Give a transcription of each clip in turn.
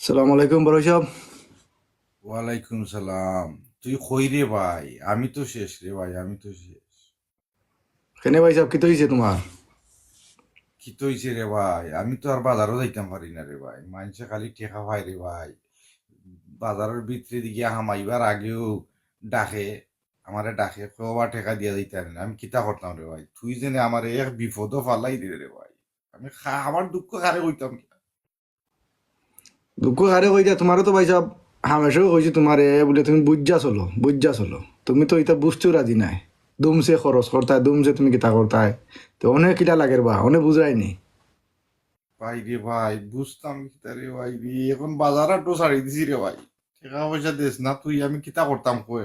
সালাম আলাইকুম বড় সাহেব। ওয়ালাইকুম সালাম। তুই কই রে ভাই? আমি তো শেষ রে ভাই আমি তো শেষ। কেনে ভাই সাহেব কি তো হয়েছে তোমার? কি তো হইছে রে ভাই? আমি তো আর বাজারও যাইতাম পারি না রে ভাই। মানুষে খালি টেকা পাই রে ভাই। বাজারের ভিতরে দিকে হামাইবার আগেও ডাকে আমারে ডাকে কবার টেকা দিয়া দিতে না। আমি কিতা করতাম রে ভাই? তুই জেনে আমার এক বিপদও ফালাই দিলে রে ভাই। আমি খা আমার দুঃখ কারে কইতাম কি? দুঃখ হারে কই দিয়া তোমারও তো ভাই সাহেব হামেশাও কইছি তোমারে বলে তুমি বুঝা চলো বুঝা চলো। তুমি তো এটা বুঝতেও রাজি নাই। দুমসে খরচ করতায় দুমসে তুমি কিতা করতায়। তো অনেক কিটা লাগের বা অনেক বুঝায়নি। ভাই রে ভাই বুঝতাম কিতা রে ভাই রে এখন বাজার আটো ছাড়ি দিছি রে ভাই। টাকা পয়সা দিস না তুই আমি কিতা করতাম কয়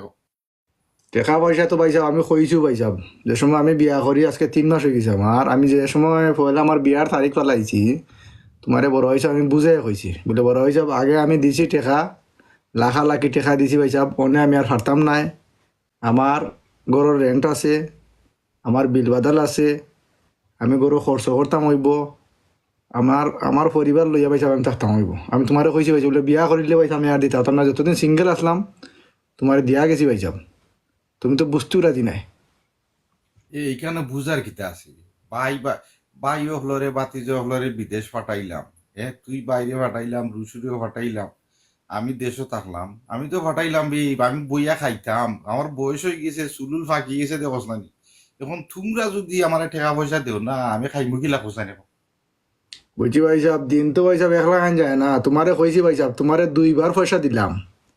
টাকা পয়সা তো ভাই সাহেব আমি কইছো ভাই সাহেব যে সময় আমি বিয়া করি আজকে তিন মাস হয়ে গেছে আমার। আমি যে সময় পয়লা আমার বিয়ার তারিখ পালাইছি তোমারে বড় হয়েছে আমি বুঝাই কইছি বলে বড় হয়েছে আগে আমি দিছি টেকা, লাখা লাখি টেকা দিছি সাহেব অনে আমি আর ফারতাম নাই। আমার গরুর রেন্ট আছে আমার বিল বাদাল আছে, আমি গরু খরচ করতাম হইব। আমার আমার পরিবার লইয়া পাইছে আমি থাকতাম হইব। আমি তোমারে কইছি পাইছি বলে, বিয়া করিলে পাইছে আমি আর দিতাম না যতদিন সিঙ্গেল আসলাম তোমার দিয়া গেছি পাইছাম তুমি তো বুঝতেও রাজি নাই এইখানে বুঝার কিতা আছে। ভাই বা ভাই হলরে বাতি হলরে বিদেশ পাঠাইলাম। এ, তুই বাইরে পাঠাইলাম, রুসুরিও পাঠাইলাম। আমি দেশও থাকলাম। আমি তো পাঠাইলাম বে, আমি বইয়া খাইতাম। আমার বয়স হয়ে গেছে, চুলুল ফাঁকি গেছে দেখোস না নি। এখন তোমরা যদি আমার টাকা পয়সা দেও, না, আমি খাইমু কি লাখোস না বুঝছি ভাই সাহেব দিন তো ভাই সাহেব একলা খান যায় না। তোমারে কইছি ভাই সাহেব তোমারে দুইবার পয়সা দিলাম।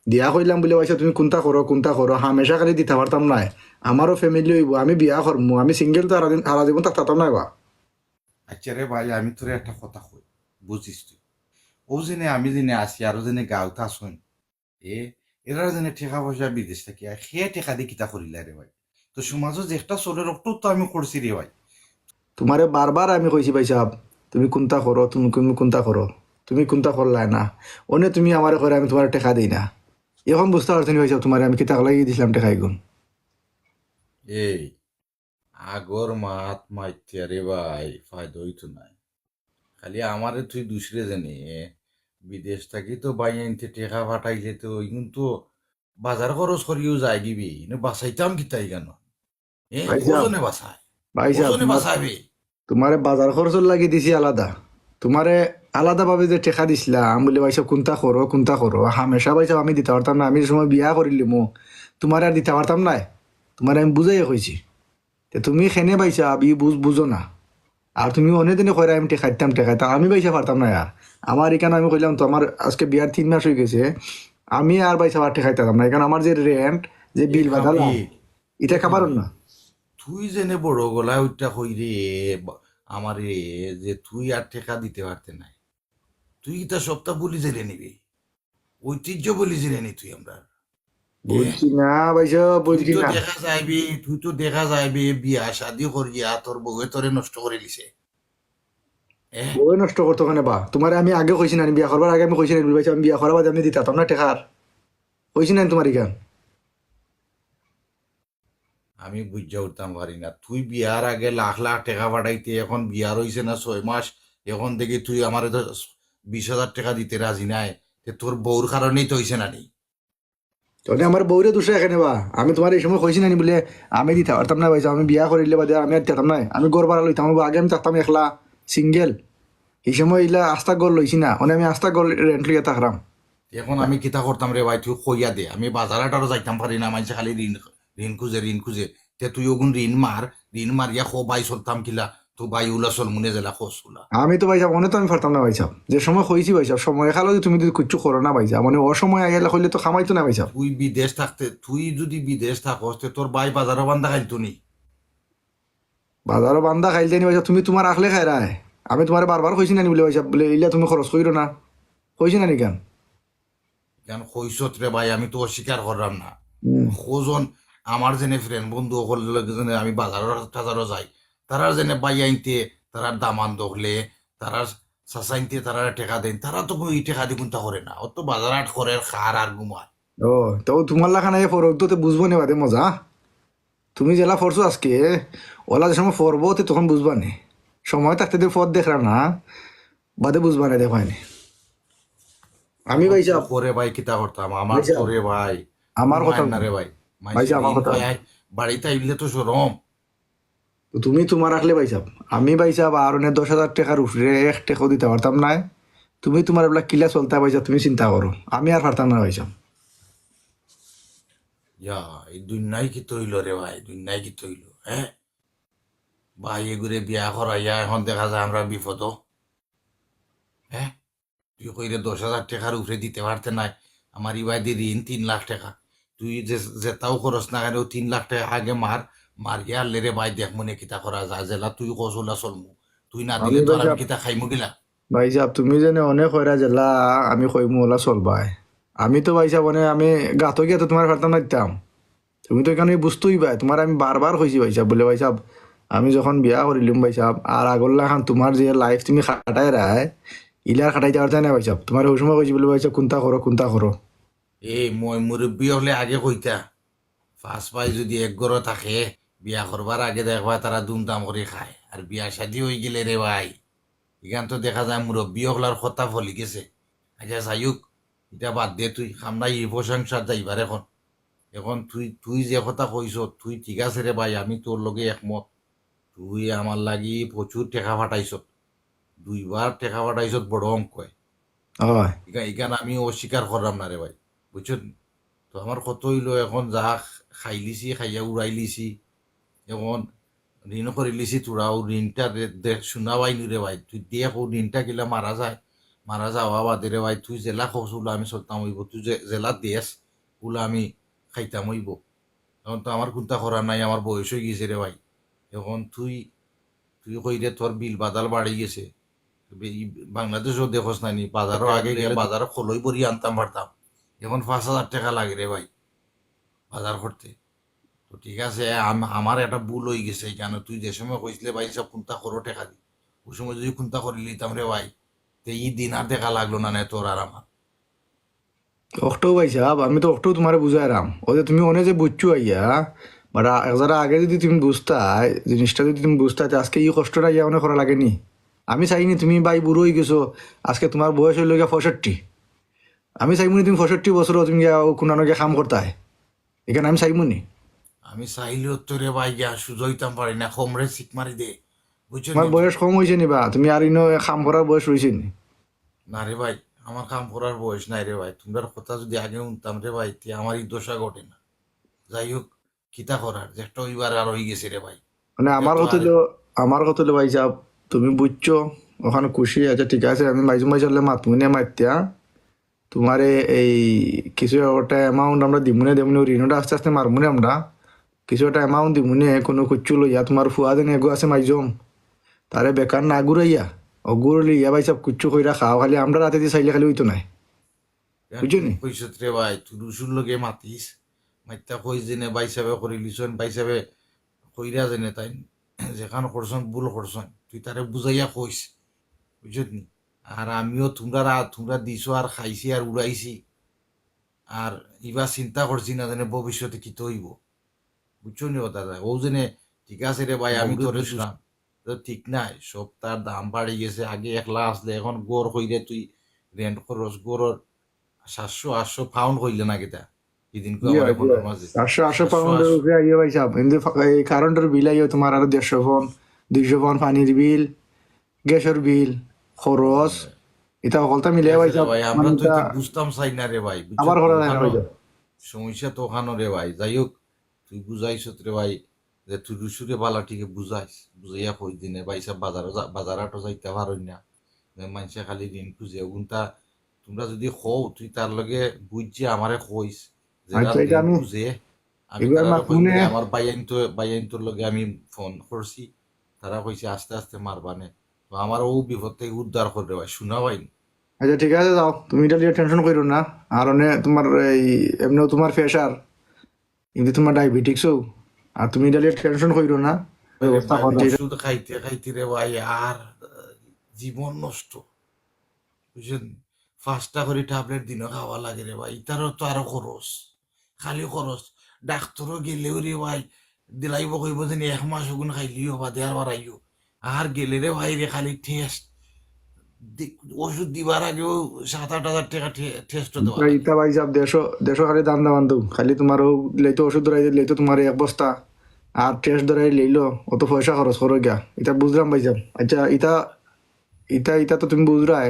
দিয়া কইলাম বলে ভাই তুমি কোনটা করো কোনটা করো? হামেশা খালি দিতে পারতাম নাই। আমারও ফ্যামিলি হইব, আমি বিয়া করব আমি সিঙ্গেল তো সারা জীবন থাকতাম নাই বা? আচ্ছা রে ভাই আমি তোর একটা কথা কই বুঝিস তুই? ও জেনে আমি জেনে আসি আরও জেনে গাঁওতে আসুন এ এরা জেনে টাকা পয়সা বিদেশ থেকে আয়, সে টাকা দিয়ে কিতা করিলা রে ভাই? তো সমাজত যে একটা চলে রক্ত তো আমি করছি রে ভাই। তোমারে বারবার আমি কইছি ভাই সাহেব তুমি কোনটা করো তুমি তুমি কোনটা করো? তুমি কোনটা করলাই না? অনে তুমি আমারে করে আমি তোমার টেকা দিই না। এখন বুঝতে পারছি ভাই সাহেব তোমারে আমি কিতা লাগিয়ে দিছিলাম টেকাই গুণ এই আগর মাত মাইতে রে ভাই ফায়দা হইতো নাই। খালি আমারে তুই দুসরে জানি বিদেশ থাকি তো বাই আনতে টেকা ফাটাইলে তো ইগুন তো বাজার খরচ করিও যায় গিবি বাঁচাইতাম কিতাই কেন? এ ভাইজান, ওজনে বাঁচায়? ভাই ওজনে তোমার- তোমারে বাজার খরচ লাগি দিছি আলাদা। তোমারে আলাদা ভাবে যে টেকা দিছিলাম বলে ভাইসব কোনটা করো কোনটা করো। হামেশা ভাইসব আমি দিতে পারতাম না আমি সময় বিয়া করিলি মো তোমার আর দিতে পারতাম নাই। তোমার আমি বুঝাই কইছি। তুমি খেনে পাইছা ই বুঝ বুঝো না। আর তুমি অনেক দিনে কইরা আমি টেকাইতাম টেকাইতাম আমি পাইসা পারতাম না আর আমার এখানে আমি কইলাম তো আমার আজকে বিয়ার তিন মাস হয়ে গেছে। আমি আর পাইসা আর টেকাইতাম না। এখানে আমার যে রেন্ট যে বিল এ, এটা খাবার না? তুই জেনে বড় গলায় ওইটা কই রে আমার রে যে তুই আর টেকা দিতে পারতে নাই। তুই তা সপ্তাহ বলি জেনে নিবি। ঐতিহ্য বলি জেনে নি তুই আমরা বুঝছি না বুঝছি না। দেখা যাইবি তুই তো দেখা যাইবি বিয়া শাদি করিয়া তোর বউয়ে তোরে নষ্ট করে এ? বই নষ্ট করতো কেন বা? তোমার আমি আগে কইছি না বিয়া করবার আগে আমি কইছি না আমি বিয়া করার বাদে আমি দিতাম না টেকার কইছি না তোমার আমি বুঝা উঠতাম পারি না তুই বিয়ার আগে লাখ লাখ টাকা পাঠাইতে এখন বিয়ার হইছে না ছয় মাস এখন দেখি তুই আমার বিশ হাজার টাকা দিতে রাজি নাই তোর বউর কারণেই তো হইছে না নি। তাহলে আমার বউরে দুসরা এখানে বা? আমি তোমার এই সময় কইছি না বলে, আমি দিতে পারতাম না ভাই আমি বিয়া করিলে বাদে আমি আর দিতাম না আমি গড় বাড়া লইতাম আগে আমি থাকতাম একলা সিঙ্গেল এই সময় ইলা আস্তা গড় লইছি না। মানে আমি আস্তা গড় রেন্ট লইয়া থাকলাম এখন আমি কিতা করতাম রে ভাই তুই কইয়া দে। আমি বাজারাটারও যাইতাম পারি না মানুষে খালি ঋণ ঋণ খুঁজে ঋণ খুঁজে। তে তুই ওগুন ঋণ মার ঋণ মারিয়া খো বাই চলতাম কিলা। তো বাই উলা চল মুনে জেলা খোস উলা। আমি তো ভাইসাব মনে তো আমি পারতাম না ভাইসাব। যে সময় কইছি ভাইসাব সময় খালো তুমি যদি কিচ্ছু করো না ভাইসা মানে অসময় আইলা কইলে তো খামাইতো না ভাইসাব। তুই বিদেশ থাকতে তুই যদি বিদেশ থাকস তোর বাই বাজারও বান্ধা খাইতো নি। বাজারও বান্ধা খাইলে নি ভাইসা তুমি তোমার আখলে খাই রায় আমি তোমার বারবার কইছি না বলে ভাইসা বলে ইলা তুমি খরচ কইরো না। কইছি না নি কেন? কেন কইসত রে ভাই আমি তো অস্বীকার করলাম না। খোঁজন আমার যেনে ফ্রেন্ড বন্ধু সকল যেনে আমি বাজারও টাজারও যাই। তারা যেনে বাই আইনতে তারা দামান দখলে তারা সাসাইনতে তারা টেকা দেন তারা তো ওই টেকা দি কোনটা করে না। অত বাজার আট করে খার আর ঘুমার ও তো তোমার লাখা নাই ফরক তো বুঝব নি বাদে মজা। তুমি জেলা ফরছো আজকে ওলা যে সময় ফরবো তো তখন বুঝবা নি। সময় থাকতে দিয়ে ফর দেখরা না বাদে বুঝবা না দেখায়নি আমি ভাই সাহেব করে ভাই কিতা করতাম? আমার তোরে ভাই। আমার কথা না রে ভাই। ভাই আমার কথা- বাড়িতে আইলে তো সরম তুমি তোমার রাখলে ভাই সাহেব আমি ভাই সাহেব আর অনেক দশ হাজার টাকার উপরে এক টাকাও দিতে পারতাম না তুমি তোমার এগুলা কিলা চলতে সাহেব তুমি চিন্তা করো। আমি আর পারতাম না ভাই সাহেব ইয়া, এই দুনিয়ায় কি ভাই দুনিয়ায় কি বিয়া এখন দেখা যায় তুই দিতে নাই। আমার ইবাদি ঋণ তিন লাখ টাকা। তুই যে যেটাও খরচ না কেন তিন লাখ টাকা আগে মার মারিয়া আনলে রে ভাই দেখ মনে কিতা করা যায় জেলা তুই কসলা চলমু তুই না দিলে আমি তো আর আমি কিতা খাইমু গিলা। ভাই সাহেব তুমি যেন অনেক হয়রা জেলা আমি কইমু ওলা চলবাই আমি তো ভাই সাহেব অনেক আমি গাতো গিয়ে তো তোমার পারতাম না দিতাম তুমি তো এখানে বুঝতেই পাই তোমার আমি বারবার কইছি ভাই সাহেব বলে ভাই সাহেব আমি যখন বিয়া করিলাম ভাই সাহেব আর আগল্লা খান তোমার যে লাইফ তুমি খাটাই রায় ইলার খাটাইতে পারতে না ভাই সাহেব তোমার ওই সময় কইছি বলে ভাই সাহেব কোনটা করো কোনটা করো এই মই মুরব্বী হলে আগে কইতা ফার্স্ট পাই যদি এক ঘর থাকে বিয়া করবার আগে দেখবা তারা দুমদাম করে খায়। আর বিয়া শাদি হয়ে গেলে রে ভাই এখান তো দেখা যায় মুরব্বী হলার কথা ফলি গেছে। আচ্ছা যাইক এটা বাদ দে তুই আমরা এই প্রশংসার যাইবার এখন। এখন তুই তুই যে কথা কইস তুই ঠিক আছে রে ভাই আমি তোর লগে একমত। তুই আমার লাগি প্রচুর টেকা ফাটাইছ। দুইবার টেকা ফাটাইছ বড় অঙ্ক হয়। এখানে আমি অস্বীকার করলাম না রে ভাই বুঝছেন? তো আমার কত হইল এখন যা খাই লিছি খাইয়া উড়াই এখন ঋণ করে লিছি তোরাও ঋণটা দে- দে শোনা পাইনি রে ভাই। তুই কো ঋণটা গেলে মারা যায়। মারা যাওয়া বাদে রে ভাই। তুই জেলা খোঁজ ওলা, আমি চলতাম হইব। তুই জেলা দিয়েস ওলা আমি খাইতাম হইব। এখন তো আমার কোনটা করা নাই আমার বয়স হয়ে গেছে রে ভাই। এখন তুই তুই কইরে তোর বিল বাদাল বাড়ি গেছে। বাংলাদেশও দেখোস না নি? বাজারও আগে গিয়ে বাজারও খলই বড়ি আনতাম পারতাম এখন পাঁচ হাজার টাকা লাগে রে ভাই বাজার করতে ঠিক আছে, আম- আমার একটা ভুল হয়ে গেছে কেন তুই যে সময় কইছিলে ভাই, সব কোনটা করো টাকা দি। ওই সময় যদি কোনটা করে নিতাম রে ভাই, তো এই দিন আর দেখা লাগল না না তোর আর আমার। অক্টো ভাই সাহেব, আমি তো অক্টো তোমারে বুঝাই রাম। ও যে তুমি অনেক যে বুঝছ আইয়া, বাট যারা আগে যদি তুমি বুঝতাই জিনিসটা যদি তুমি বুঝতাই তো আজকে এই কষ্টটা ইয়া অনেক করা লাগেনি। আমি চাইনি তুমি ভাই বুড়ো হয়ে গেছো, আজকে তোমার বয়স হইল গিয়া পঁয়ষট্টি। আমি চাইমুনি তুমি পঁয়ষট্টি বছর তুমি কোনো কাম করতাই। এখানে আমি চাইমুনি। আমি চাইলেও তো রে ভাই গিয়া সুযোইতাম পারি না কমরে চিক মারি দে। বুঝছ বয়স কম হয়েছে নি বা তুমি আর ইনো কাম করার বয়স রয়েছে নি? না রে ভাই আমার কাম করার বয়স নাই রে ভাই। তোমরা কথা যদি আগে শুনতাম রে ভাই তে আমার এই দোষা ঘটে না। যাই হোক কিতা করার যে একটা ওইবার আর হয়ে গেছে রে ভাই। মানে আমার কথা হলো আমার কথা হলো ভাই সাহেব তুমি বুঝছ ওখানে খুশি আছে ঠিক আছে আমি মাইজু মাইজলে মাতমুনে মাতিয়া তোমারে এই কিছু একটা অ্যামাউন্ট আমরা দিমুনে দিমুনে ঋণটা আস্তে আস্তে মারমুনে আমরা। কিছু একটা অ্যামাউন্ট দিমুনে কোনো কুচ্ছু লইয়া তোমার ফুয়া দেন এগো আছে মাইজম তারে বেকার না ঘুরাইয়া অগুর লইয়া ভাই সাহেব কুচ্ছু কইরা খাওয়া খালি আমরা রাতে দিয়ে চাইলে খালি হইতো নাই। বুঝছ নি? কইছত রে ভাই তুই রুসুর লগে মাতিস মাইতা কই জেনে বাই সাহেবে করে লিছন বাই সাহেবে কইরা জেনে তাই যেখান করছন ভুল করছন তুই তারে বুঝাইয়া কইস। বুঝছত নি? আর আমিও তোমরা তোমরা দিছো আর খাইছি আর উড়াইছি। আর ইবা চিন্তা করছি না জানে ভবিষ্যতে কি তো হইব বুঝছ নি কথা ও জেনে ঠিক আছে রে ভাই আমি তোরে শুনাম তো ঠিক নাই সব তার দাম বাড়ি গেছে আগে একলা আসলে এখন গড় কইরে তুই রেন্ট খরচ গড়র সাতশো আটশো পাউন্ড কইলে না কেটা চারশো আটশো 400 পাউন্ডের উপরে আইয়ে ভাই সাহেব কিন্তু এই কারেন্টের বিল আইয়ে তোমার আরও দেড়শো পাউন্ড দুইশো পাউন্ড পানির বিল গ্যাসের বিল খরচ এটা সকলটা মিলে ভাই সাহেব আমরা মানে তো এটা বুঝতাম চাই না রে ভাই আবার করা না ভাই সমস্যা তো ওখানো রে ভাই যাই হোক। তুই বুঝাইছ রে ভাই যে তুই রুসুরে বালা ঠিকে বুঝাইস বুঝাইয়া কই দিনে ভাই সব বাজারও যা- বাজারাটো যাইতে পারই না। মানুষে খালি ঋণ খুঁজে ওগুনটা তোমরা যদি কও তুই তার লগে বুঝছে আমারে কইস আচ্ছা, আমি- আমার লগে আমি ফোন করছি তারা কইছে আস্তে আস্তে মারবানে। তো আমার ও বিপদ থেকে উদ্ধার করে ভাই শোনা পাইনি আচ্ছা ঠিক আছে যাও। তুমি এটা নিয়ে টেনশন করো না। আর তোমার এই এমনিও তোমার প্রেশার এমনি তোমার ডায়াবেটিক্সও আর তুমি এটা নিয়ে টেনশন করো না। ব্যবস্থা ওষুধ খাইতে খাইতে রে ভাই আর জীবন নষ্ট। বুঝছেন পাঁচটা করে ট্যাবলেট দিনও খাওয়া লাগে রে ভাই। ইতারও তো আরও খরচ খালি খরচ ডাক্তারও গেলেও রে ভাই দিলাইব কইব যে এক মাস ওগুন খাইলিও বা দেয়ার বাড়াইও আর গেলে রে ভাই রে খালি টেস্ট ওষুধ দিবার আগেও সাত আট হাজার টাকা টেস্ট দেওয়া ইতা ভাই সাহেব দেড়শো দেড়শো খালি দাম দাম আনতো খালি তোমারও লেতো ওষুধ ধরাই লেতো তোমার এক বস্তা। আর টেস্ট ধরাই লইলো অত পয়সা খরচ করো গিয়া। এটা বুঝলাম ভাই সাহেব আচ্ছা ইটা ইটা ইটা তো তুমি বুঝরাই।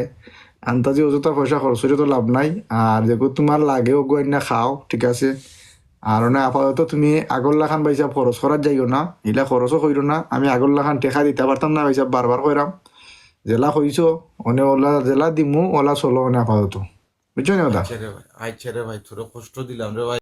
আন্তাজি অযথা পয়সা খরচ করে তো লাভ নাই। আর দেখো তোমার লাগে ওগো না খাও ঠিক আছে? আর না আপাতত তুমি আগল্লা খান পাইছা খরচ করার যাইও না। এলা খরচও কইরো না। আমি আগল্লা খান টেকা দিতে পারতাম না পাইছা বারবার কইরাম। জেলা হইছ, অনে ওলা জেলা দিমু, ওলা চলো না তো বুঝছ না দাদা আচ্ছা রে ভাই আচ্ছা তোর কষ্ট দিলাম রে ভাই।